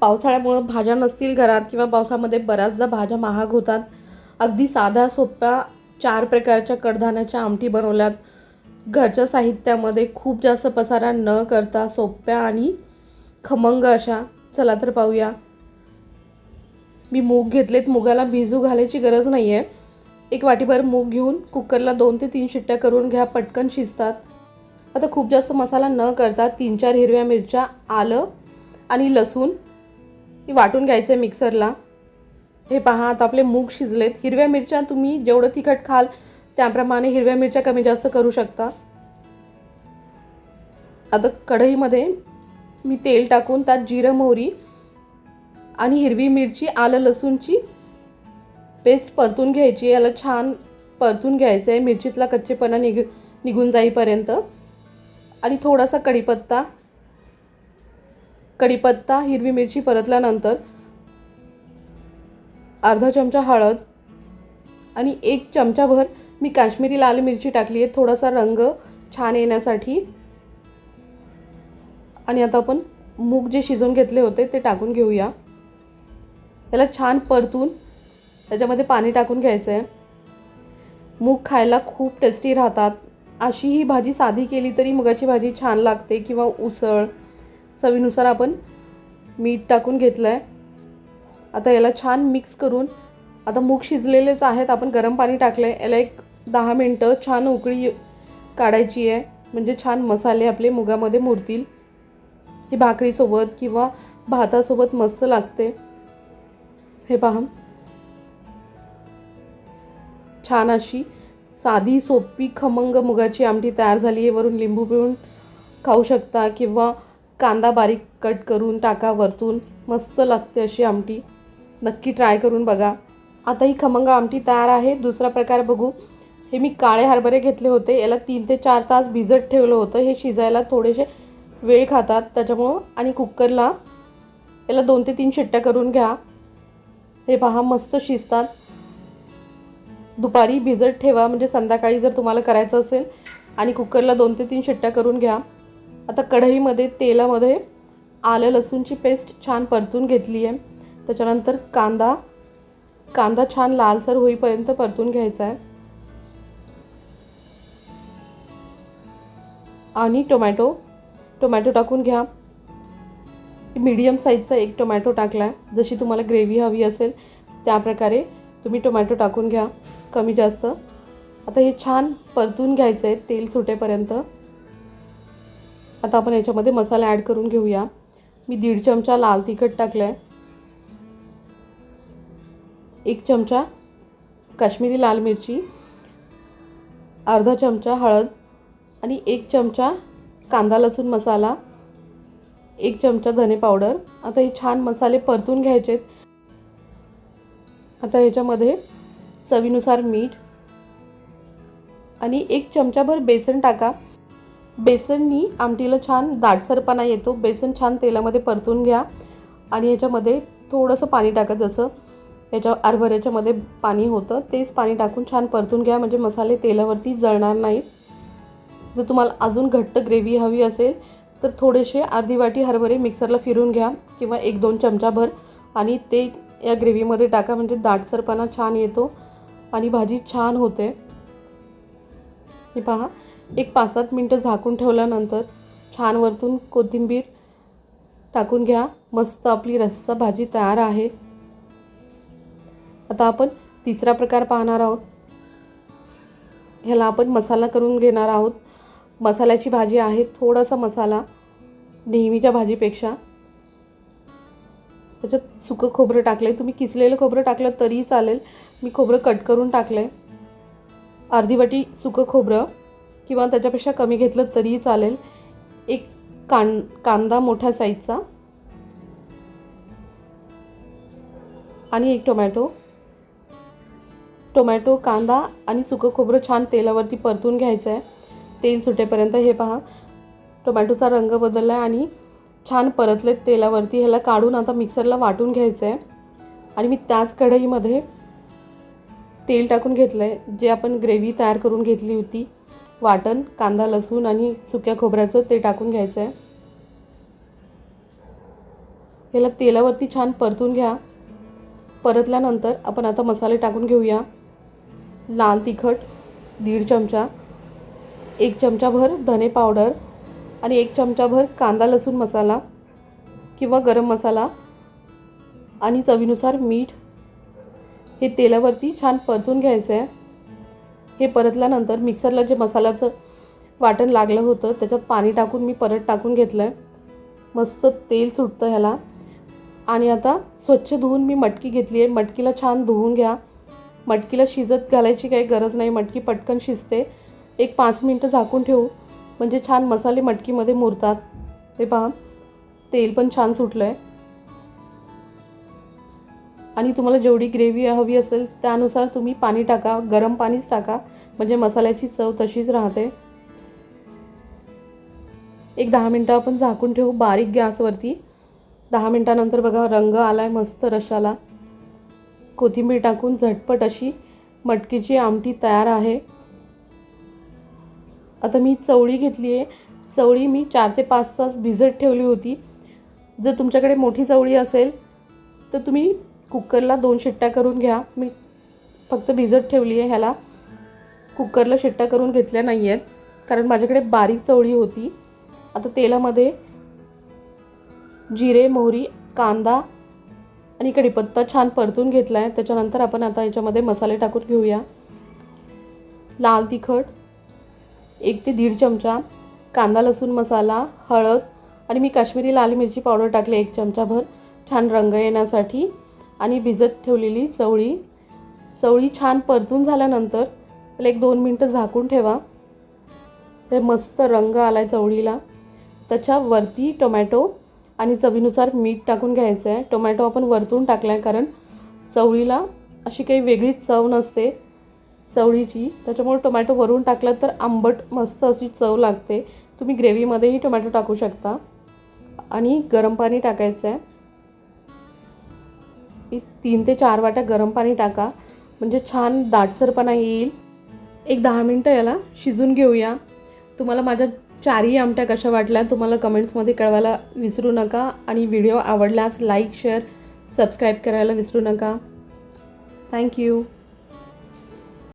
पावसाळ्यामुळं भाज्या नसतील घरात किंवा पावसामध्ये बऱ्याचदा भाज्या महाग होतात. अगदी साध्या सोप्या चार प्रकारच्या कडधान्याच्या आमटी बनवल्यात. घरच्या साहित्यामध्ये खूप जास्त पसारा न करता सोप्या आणि खमंग अशा. चला तर पाहूया. मी मूग घेतलेत. मुगाला भिजू घालायची गरज नाही आहे एक वाटीभर मूग घेऊन कुकरला दोन ते तीन शिट्ट्या करून घ्या. पटकन शिजतात. आता खूप जास्त मसाला न करता तीन चार हिरव्या मिरच्या आलं आणि लसूण हे वाटून घ्यायचं आहे मिक्सरला हे पहा आता आपले मूग शिजलेत. हिरव्या मिरच्या तुम्ही जेवढं तिखट खाल त्याप्रमाणे हिरव्या मिरच्या कमी जास्त करू शकता. आता कढईमध्ये मी तेल टाकून त्यात जिरं मोहरी आणि हिरवी मिरची आलं लसूणची पेस्ट परतून घ्यायची. याला छान परतून घ्यायचं आहे मिरचीतला कच्चेपणा निघ निघून जाईपर्यंत. आणि थोडासा कढीपत्ता. कढीपत्ता हिरवी मिरची परतल्यानंतर अर्धा चमचा हळद आणि एक चमचाभर मी काश्मीरी लाल मिरची टाकली आहे. थोडासा रंग छान येण्यासाठी. आणि आता आपण मूग जे शिजवून घेतले होते ते टाकून घेऊया. त्याला छान परतून त्याच्यामध्ये पाणी टाकून घ्यायचं आहे. मूग खायला खूप टेस्टी राहतात. अशी ही भाजी साधी केली तरी मुगाची भाजी छान लागते किंवा उसळ. चवीनुसार आपण मीठ टाकून घेतलं आहे आता याला छान मिक्स करून आता मूग शिजलेलेच आहेत आपण गरम पाणी टाकलं आहे याला एक दहा मिनटं छान उकळी काढायची आहे. म्हणजे छान मसाले आपले मुगामध्ये मुरतील. ही भाकरीसोबत किंवा भातासोबत मस्त लागते. हे पहा. छान अशी साधी सोपी खमंग मुगाची आमटी तयार झाली आहे. वरून लिंबू पिळून खाऊ शकता किंवा कांदा बारीक कट करून टाका वरतून. मस्त लागते अशी आमटी. नक्की ट्राय करून बघा. आता ही खमंग आमटी तयार आहे. दुसरा प्रकार बघू. हे मी काळे हरभरे घेतले होते. याला तीन ते चार तास भिजत ठेवलं होतं. हे शिजायला थोडेसे वेळ खातात. त्याच्यामुळं आणि कुकरला याला दोन ते तीन शिट्ट्या करून घ्या. हे पहा मस्त शिजतात. दुपारी भिजत ठेवा. म्हणजे संध्याकाळी जर तुम्हाला करायचं असेल आणि कुकरला दोन ते तीन शिट्ट्या करून घ्या. आता कढईमध्ये तेलामध्ये आलं लसूणची पेस्ट छान परतून घेतली आहे. त्याच्यानंतर कांदा कांदा छान लालसर होईपर्यंत परतून घ्यायचा आहे. आणि टोमॅटो टोमॅटो टाकून घ्या. मीडियम साईजचा एक टोमॅटो टाकला आहे. जशी तुम्हाला ग्रेव्ही हवी असेल त्याप्रकारे तुम्ही टोमॅटो टाकून घ्या. कमी जास्त. आता हे छान परतून घ्यायचं आहे तेल सुटेपर्यंत. आता आपण याच्यामध्ये मसाला ॲड करून घेऊया. मी दीड चमचा लाल तिखट टाकलं आहे एक चमचा काश्मीरी लाल मिरची. अर्धा चमचा हळद आणि एक चमचा कांदा लसूण मसाला. एक चमचा धने पावडर. आता हे छान मसाले परतून घ्यायचे आता ह्याच्यामध्ये चवीनुसार मीठ आणि एक चमचाभर बेसन टाका. बेसननी आमटीला छान दाटसरपणा येतो. बेसन छान तेलामध्ये परतून घ्या आणि याच्यामध्ये थोडंसं पाणी टाका जसं याच्या हरभऱ्याच्यामध्ये पाणी होतं तेच पाणी टाकून छान परतून घ्या. म्हणजे मसाले तेलावरती जळणार नाहीत. जर तुम्हाला अजून घट्ट ग्रेव्ही हवी असेल तर थोडेसे अर्धी वाटी हरभरे मिक्सरला फिरून घ्या किंवा एक दोन चमचाभर आणि ते या ग्रेव्हीमध्ये टाका. म्हणजे दाटसरपणा छान येतो आणि भाजी छान होते. हे पहा. एक पाच सात मिनटं झाकून ठेवल्यानंतर छान वरतून कोथिंबीर टाकून घ्या. मस्त आपली रस्सा भाजी तयार आहे. आता आपण तिसरा प्रकार पाहणार आहोत. ह्याला आपण मसाला करून घेणार आहोत. मसाल्याची भाजी आहे थोडासा मसाला नेहमीच्या भाजीपेक्षा. त्याच्यात सुकं खोबरं टाकलं आहे तुम्ही किसलेलं खोबरं टाकलं तरीही चालेल. मी खोबरं कट करून टाकलं आहे अर्धी वाटी सुकं खोबरं. किंवा त्याच्यापेक्षा कमी घेतलं तरीही चालेल. एक कां कांदा मोठ्या साईजचा. आणि एक टोमॅटो. टोमॅटो कांदा आणि सुकं खोबरं छान तेलावरती परतून घ्यायचं आहे तेल सुटेपर्यंत हे पहा. टोमॅटोचा रंग बदलला आहे आणि छान परतलेत तेलावरती. ह्याला काढून आता मिक्सरला वाटून घ्यायचं आहे आणि मी त्याच कढईमध्ये तेल टाकून घेतलं आहे जे आपण ग्रेव्ही तयार करून घेतली होती. वाटण कांदा लसूण आणि सुक्या खोबऱ्याचं ते टाकून घ्यायचं आहे ह्याला तेलावरती छान परतून घ्या. परतल्यानंतर आपण आता मसाले टाकून घेऊया. लाल तिखट दीड चमचा एक चमचाभर धने पावडर आणि एक चमचाभर कांदा लसूण मसाला किंवा गरम मसाला आणि चवीनुसार मीठ हे तेलावरती छान परतून घ्यायचं आहे हे परतल्यानंतर मिक्सरला जे मसाल्याचं वाटण लागलं होतं त्याच्यात पाणी टाकून मी परत टाकून घेतलं आहे मस्त तेल सुटतं ह्याला. आणि आता स्वच्छ धुवून मी मटकी घेतली आहे मटकीला छान धुवून घ्या. मटकीला शिजत घालायची काही गरज नाही. मटकी पटकन शिजते. एक पाच मिनटं झाकून ठेवू. म्हणजे छान मसाले मटकीमध्ये मुरतात. ते पहा. तेल पण छान सुटलं आहे आणि तुम्हाला जेवढी ग्रेव्ही हवी असेल त्यानुसार तुम्ही पाणी टाका गरम पाणीच टाका. म्हणजे मसाल्याची चव तशीच राहते. एक दहा मिनटं आपण झाकून ठेवू बारीक गॅसवरती. दहा मिनटानंतर बघा रंग आला आहे मस्त रशाला कोथिंबीर टाकून झटपट अशी मटकीची आमटी तयार आहे. आता मी चवळी घेतली आहे चवळी मी चार ते पाच तास भिजत ठेवली होती. जर तुमच्याकडे मोठी चवळी असेल तर तुम्ही कुकरला दोन शिट्ट्या करून घ्या. मी फक्त भिजत ठेवली आहे ह्याला. कुकरला शिट्ट्या करून घेतल्या नाही आहेत कारण माझ्याकडे बारीक चवळी होती. आता तेलामध्ये जिरे मोहरी कांदा आणि कढीपत्ता छान परतून घेतला आहे. त्याच्यानंतर आपण आता याच्यामध्ये मसाले टाकून घेऊया. लाल तिखट एक ते दीड चमचा कांदा लसूण मसाला हळद आणि मी काश्मीरी लाल मिरची पावडर टाकली एक चमचाभर. छान रंग येण्यासाठी. आणि भिजत ठेवलेली चवळी. चवळी छान परतून झाल्यानंतर त्याला एक दोन मिनटं झाकून ठेवा. ते मस्त रंग आला आहे चवळीला त्याच्यावरती टोमॅटो आणि चवीनुसार मीठ टाकून घ्यायचं आहे टोमॅटो आपण वरतून टाकला आहे कारण चवळीला अशी काही वेगळीच चव नसते चवळीची. त्याच्यामुळे टोमॅटो वरून टाकलं तर आंबट मस्त अशी चव लागते. तुम्ही ग्रेव्हीमध्येही टोमॅटो टाकू शकता. आणि गरम पाणी टाकायचं आहे की तीन ते चार वाट्या गरम पाणी टाका. म्हणजे छान दाटसरपणा येईल. एक दहा मिनटं याला शिजून घेऊया. तुम्हाला माझ्या चारही आमट्या कशा वाटल्या तुम्हाला कमेंट्समध्ये कळवायला विसरू नका. आणि व्हिडिओ आवडल्यास लाईक शेअर सबस्क्राईब करायला विसरू नका. थँक्यू